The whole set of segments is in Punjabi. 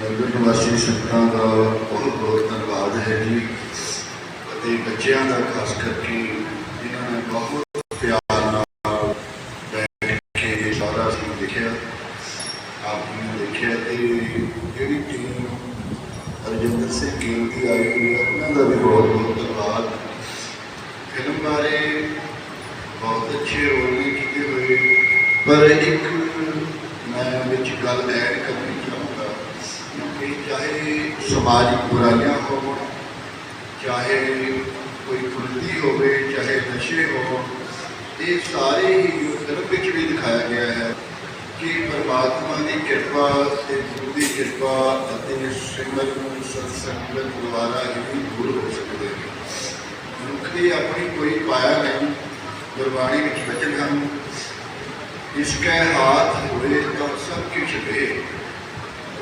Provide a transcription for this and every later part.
ਨਗਰ ਨਿਵਾਸੀ ਸੰਗਤਾਂ ਦਾ ਬਹੁਤ ਬਹੁਤ ਧੰਨਵਾਦ ਹੈ ਜੀ। ਅਤੇ ਬੱਚਿਆਂ ਦਾ ਖਾਸ ਕਰਕੇ ਜਿਨ੍ਹਾਂ ਨੇ ਬਹੁਤ ਪਿਆਰ ਨਾਲ ਬੈਠ ਕੇ ਸਾਰਾ ਸੀ ਦੇਖਿਆ ਆਪ ਨੇ ਦੇਖਿਆ ਤੇ ਜਿਹੜੀ ਟੀਮ ਰਜਿੰਦਰ ਸਿੰਘ ਗਿੱਲ ਦੀ ਆਈ ਹੋਈ ਹੈ, ਉਹਨਾਂ ਦਾ ਵੀ ਬਹੁਤ ਬਹੁਤ ਧੰਨਵਾਦ। ਫਿਲਮ ਬਾਰੇ ਬਹੁਤ ਅੱਛੇ ਰੋਲ ਵੀ ਕੀਤੇ ਹੋਏ, ਪਰ ਇੱਕ ਮੈਂ ਵਿੱਚ ਗੱਲ ਐਡ ਕਰਨੀ ਚਾਹੁੰਦਾ ਕਿ ਚਾਹੇ ਸਮਾਜਿਕ ਬੁਰਾਈਆਂ ਹੋਣ ਚਾਹੇ ਕੋਈ ਖੁਰਦੀ ਹੋਵੇ, ਚਾਹੇ ਨਸ਼ੇ ਹੋਣ, ਇਹ ਸਾਰੇ ਹੀ ਫਿਲਮ ਵਿੱਚ ਵੀ ਦਿਖਾਇਆ ਗਿਆ ਹੈ ਕਿ ਪਰਮਾਤਮਾ ਦੀ ਕਿਰਪਾ ਤੇ ਗੁਰੂ ਦੀ ਕਿਰਪਾ ਅਤੇ ਸਿਮਰਨ ਸਤਸੰਗਤ ਦੁਆਰਾ ਹੀ ਦੂਰ ਹੋ ਸਕਦੇ ਨੇ। ਮਨੁੱਖ ਦੀ ਆਪਣੀ ਕੋਈ ਪਾਇਆ ਨਹੀਂ, ਗੁਰਬਾਣੀ ਵਿੱਚ ਵਚਨ ਹਨ ਇਸਕੇ ਹਾਥ ਹੋਏ ਤਾਂ ਸਭ ਕੁਛ ਦੇ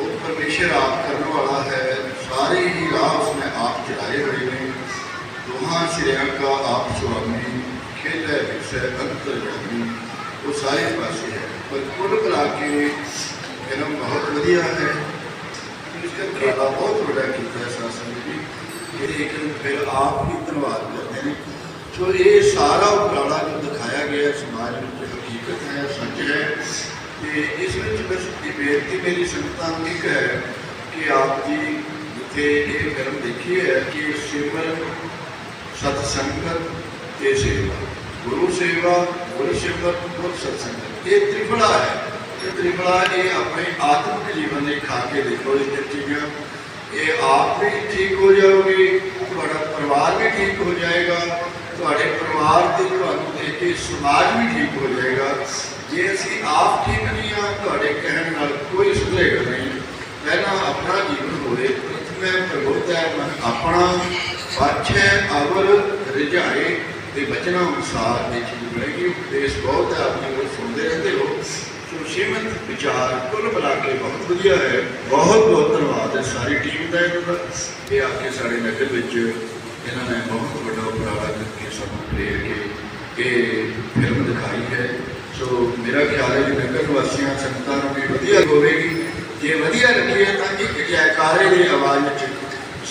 ਉਹ ਪਰਮੇਸ਼ਰ ਆਪ ਦੋਹਾਂ ਸਿਰਿਆਂ ਆਪ ਸੁਆਮੀ ਖੇਲੇ ਵਿਖੇ ਅੰਤਰ ਜਾਮੀ ਉਹ ਸਾਰੇ ਪਾਸੇ ਹੈ, ਪਰ ਕੁੱਲ ਮਿਲਾ ਕੇ ਫਿਲਮ ਬਹੁਤ ਵਧੀਆ ਹੈ। ਇਸका ਉਪਰਾਲਾ ਬਹੁਤ ਵੱਡਾ ਕੀਤਾ ਸਾਸਨ ਜੀ, ਜਿਹੜੇ ਇੱਕ ਫਿਰ ਆਪ ਹੀ ਧੰਨਵਾਦ ਕਰਦੇ ਨੇ। ਸੋ ਇਹ ਸਾਰਾ ਉਪਰਾਲਾ ਜੋ ਦਿਖਾਇਆ ਗਿਆ ਸਮਾਜ ਵਿੱਚ ਹਕੀਕਤ ਹੈ, ਸੱਚ ਹੈ। ਤੇ ਇਸ ਵਿੱਚ ਬਸ ਇਹ ਬੇਨਤੀ, ਮੇਰੀ ਸੰਗਤਾਂ ਨੂੰ ਇੱਕ ਹੈ ਕਿ ਆਪ ਜੀ ਜਿੱਥੇ ਇਹ ਫਿਲਮ ਦੇਖੀ ਹੈ ਕਿ ਸਿਮਰਨ ਸਤ ਸੰਗਤ ਤੇ ਸੇਵਾ। ਗੁਰੂ ਸੇਵਾ, ਗੁਰੂ ਸਿਮਰਨ ਗੁਰ ਸਤ ਸੰਗਤ। ਇਹ ਤ੍ਰਿਫਲਾ ਹੈ। ਇਹ ਤ੍ਰਿਪੜਾ ਇਹ ਆਪਣੇ ਆਤਮਿਕ ਜੀਵਨ ਦੇ ਖਾ ਕੇ ਦੇਖੋ ਇਹ ਚੀਜ਼ਾਂ ਇਹ ਆਪ ਵੀ ਠੀਕ ਹੋ ਜਾਓਗੇ, ਤੁਹਾਡਾ ਪਰਿਵਾਰ ਵੀ ਠੀਕ ਹੋ ਜਾਏਗਾ, ਤੁਹਾਡੇ ਪਰਿਵਾਰ ਦੇ ਤੁਹਾਨੂੰ ਦੇਖ ਕੇ ਸਮਾਜ ਵੀ ਠੀਕ ਹੋ ਜਾਏਗਾ। ਜੇ ਅਸੀਂ ਆਪ ਠੀਕ ਨਹੀਂ ਆ, ਤੁਹਾਡੇ ਕਹਿਣ ਨਾਲ ਕੋਈ ਸੁਧਰੇਗਾ ਨਹੀਂ। ਪਹਿਲਾਂ ਆਪਣਾ ਜੀਵਨ ਹੋਵੇ, ਪ੍ਰਥਮੇ ਪ੍ਰਬੋਧੈ ਮਨ ਆਪਣਾ। ਪਾਛੈ ਅਵਰ ਰਿਝਾਏ ਤੇ ਬਚਨਾ ਅਨੁਸਾਰ ਇਹ ਚੀਜ਼ ਬਣੇਗੀ। ਉਪਦੇਸ਼ ਬਹੁਤ ਹੈ, ਆਪਣੀ ਉਹ ਸੁਣਦੇ ਰਹਿੰਦੇ ਹੋ। ਸੋ ਸੀਮਤ ਵਿਚਾਰ ਕੁੱਲ ਮਿਲਾ ਕੇ ਬਹੁਤ ਵਧੀਆ ਹੈ। ਬਹੁਤ ਬਹੁਤ ਧੰਨਵਾਦ ਹੈ ਸਾਰੀ ਟੀਮ ਦਾ ਇਹਨਾਂ ਦਾ। ਇਹ ਆ ਕੇ ਸਾਡੇ ਨਗਰ ਵਿੱਚ ਇਹਨਾਂ ਨੇ ਬਹੁਤ ਵੱਡਾ ਉਪਰਾਲਾ ਕਰਕੇ ਸਾਨੂੰ ਪ੍ਰੇਰ ਕੇ ਇਹ ਫਿਲਮ ਦਿਖਾਈ ਹੈ। ਸੋ ਮੇਰਾ ਖਿਆਲ ਹੈ ਕਿ ਨਗਰ ਵਾਸੀਆਂ ਸੰਗਤਾਂ ਨੂੰ ਵੀ ਵਧੀਆ ਹੋਵੇਗੀ।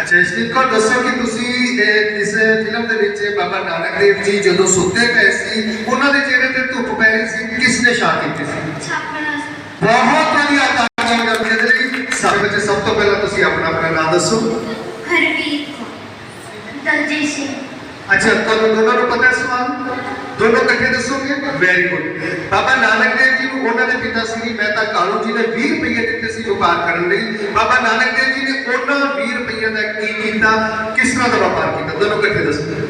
ਅੱਛਾ ਇਸ਼ਨੀਤ ਕੌਰ ਦੱਸੋ ਕਿ ਤੁਸੀਂ ਇਹ ਇਸ ਫਿਲਮ ਦੇ ਵਿੱਚ ਬਾਬਾ ਨਾਨਕ ਦੇਵ ਜੀ ਜਦੋਂ ਸੁੱਤੇ ਪਏ ਸੀ ਉਹਨਾਂ ਦੇ ਚਿਹਰੇ ਤੇ ਧੁੱਪ ਪੈ ਰਹੀ ਸੀ ਕਿਸ ਨੇ ਛਾ ਕੀਤੀ ਸੀ ਛਾਪਣਾ ਬਹੁਤ ਵਧੀਆ ਤਾਲੀਆਂ ਵਜਾਓ ਬੱਚੇ ਦੇ ਲਈ ਸਾਰੇ ਬੱਚੇ ਸਭ ਤੋਂ ਪਹਿਲਾਂ ਤੁਸੀਂ ਆਪਣਾ ਆਪਣਾ ਨਾਮ ਦੱਸੋ ਹਰਵੀਰ ਕੌਰ ਦਲਜੀਤ ਸਿੰਘ ਅੱਛਾ ਤੁਹਾਨੂੰ ਦੋਨਾਂ ਨੂੰ ਪਤਾ ਹੈ ਸਵਾਲ ਦੋਨੋਂ ਇਕੱਠੇ ਦੱਸੋਗੇ ਵੈਰੀ ਗੁੱਡ ਬਾਬਾ ਨਾਨਕ ਦੇਵ ਜੀ ਨੂੰ ਉਹਨਾਂ ਦੇ ਪਿਤਾ ਸ੍ਰੀ ਮਹਿਤਾ ਕਾਲੂ ਜੀ ਨੇ 20 ਰੁਪਏ ਦਿੱਤੇ ਸੀ ਵਪਾਰ ਕਰਨ ਲਈ ਬਾਬਾ ਨਾਨਕ ਦੇਵ ਜੀ ਨੇ ਉਹਨਾਂ 20 ਰੁਪਏ ਦਾ ਕੀ ਕੀਤਾ? ਕਿਸ ਤਰ੍ਹਾਂ ਦਾ ਵਪਾਰ ਕੀਤਾ? ਦੋਨੋਂ ਇਕੱਠੇ ਦੱਸੋ।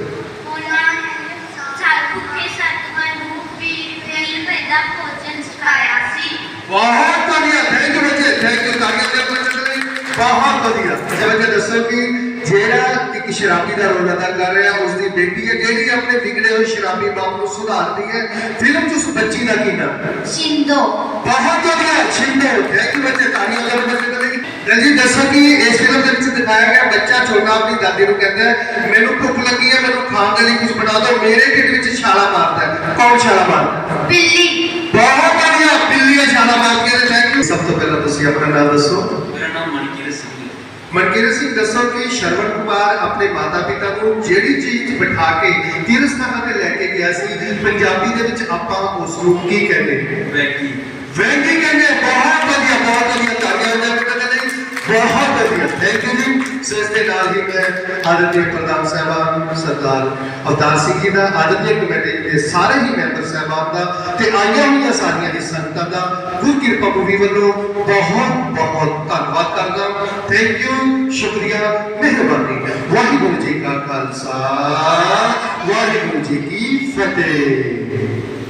ਬਹੁਤ ਵਧੀਆ। ਥੈਂਕ ਯੂ ਬੱਚੇ। ਥੈਂਕ ਯੂ ਤਾਲੀਆਂ ਦੇ ਬੱਚੇ ਦੇ ਲਈ ਬਹੁਤ ਵਧੀਆ। ਅੱਛਾ ਬੱਚੇ ਦੱਸੋ ਕਿ ਜਿਹੜਾ ਇੱਕ ਸ਼ਰਾਬੀ ਦਾ ਰੋਲ ਅਦਾ ਕਰ ਰਿਹਾ ਉਸ ਦੀ ਬੇਟੀ ਹੈ ਜਿਹੜੀ ਆਪਣੇ ਵਿਗੜੇ ਹੋਏ ਸ਼ਰਾਬੀ ਬਾਪ ਨੂੰ ਸੁਧਾਰਦੀ ਹੈ। ਫਿਲਮ 'ਚ ਉਸ ਬੱਚੀ ਦਾ ਕੀ ਨਾਮ? ਹੈ ਸਿੰਧੋ ਬਹੁਤ ਵਧੀਆ। ਛਿੰਦੇ ਥੈਂਕ ਯੂ ਬੱਚੇ। ਤਾੜੀਆਂ ਦੇ ਬੱਚੇ ਦੇ ਰਣਜੀਤ ਜੈਸਾ ਕਿ ਇਸ ਫਿਲਮ ਦੇ ਵਿੱਚ ਦਿਖਾਇਆ ਗਿਆ ਬੱਚਾ ਛੋਟਾ ਆਪਣੀ ਦਾਦੀ ਨੂੰ ਕਹਿੰਦਾ ਹੈ ਮੈਨੂੰ ਭੁੱਖ ਲੱਗੀ ਹੈ ਮੈਨੂੰ ਖਾਣ ਦੇ ਲਈ ਕੁਝ ਬਣਾ ਦਿਓ। ਮੇਰੇ ਢਿੱਡ ਵਿੱਚ ਛਾਲਾ ਮਾਰਦਾ ਹੈ। ਕੌਣ ਛਾਲਾ ਮਾਰਦਾ ਬਿੱਲੀ। ਬਹੁਤ ਵਧੀਆ ਬਿੱਲੀ ਨੇ ਛਾਲਾ ਮਾਰ ਕੇ ਥੈਂਕ ਯੂ ਸਭ ਤੋਂ ਪਹਿਲਾਂ ਤੁਸੀਂ ਆਪਣਾ ਨਾਮ ਦੱਸੋ। ਮੇਰਾ ਨਾਮ ਮਨਕੀਰ ਸਿੰਘ ਮਨਕੀਰ ਸਿੰਘ ਦੱਸੋ ਕਿ ਸ਼ਰਵਨ ਕੁਮਾਰ ਆਪਣੇ ਮਾਤਾ ਪਿਤਾ ਨੂੰ ਜਿਹੜੀ ਚੀਜ਼ 'ਚ ਬਿਠਾ ਕੇ ਤੀਰਥ ਸਥਾਨਾਂ ਤੇ ਲੈ ਕੇ ਗਿਆ ਸੀ ਪੰਜਾਬੀ ਦੇ ਵਿੱਚ ਆਪਾਂ ਉਸ ਨੂੰ ਕੀ ਕਹਿੰਦੇ? ਵੈਗੀ। ਵੈਗੀ ਕਹਿੰਦੇ ਬਹੁਤ ਵਧੀਆ ਬਹੁਤ ਵਧੀਆ। ਲਈ ਬਹੁਤ ਵਧੀਆ ਥੈਂਕ ਯੂ ਜੀ ਸੋ ਇਸ ਦੇ ਨਾਲ ਹੀ ਮੈਂ ਆਦਰਜੀ ਪ੍ਰਧਾਨ ਸਾਹਿਬਾਨ ਸਰਦਾਰ ਅਵਤਾਰ ਸਿੰਘ ਜੀ ਦਾ ਆਦਰਜੀ ਕਮੇਟੀ ਦੇ ਸਾਰੇ ਹੀ ਮੈਂਬਰ ਸਾਹਿਬਾਨ ਦਾ ਤੇ ਆਈਆਂ ਹੋਈਆਂ ਸਾਰੀਆਂ ਦੀ ਸੰਗਤਾਂ ਦਾ ਗੁਰ ਕਿਰਪਾ ਮੂਵੀ ਵੱਲੋਂ ਬਹੁਤ ਬਹੁਤ ਧੰਨਵਾਦ ਕਰਦਾ ਥੈਂਕ ਯੂ ਸ਼ੁਕਰੀਆ ਮਿਹਰਬਾਨੀ ਵਾਹਿਗੁਰੂ ਜੀ ਕਾ ਖਾਲਸਾ ਵਾਹਿਗੁਰੂ ਜੀ ਕੀ ਫਤਿਹ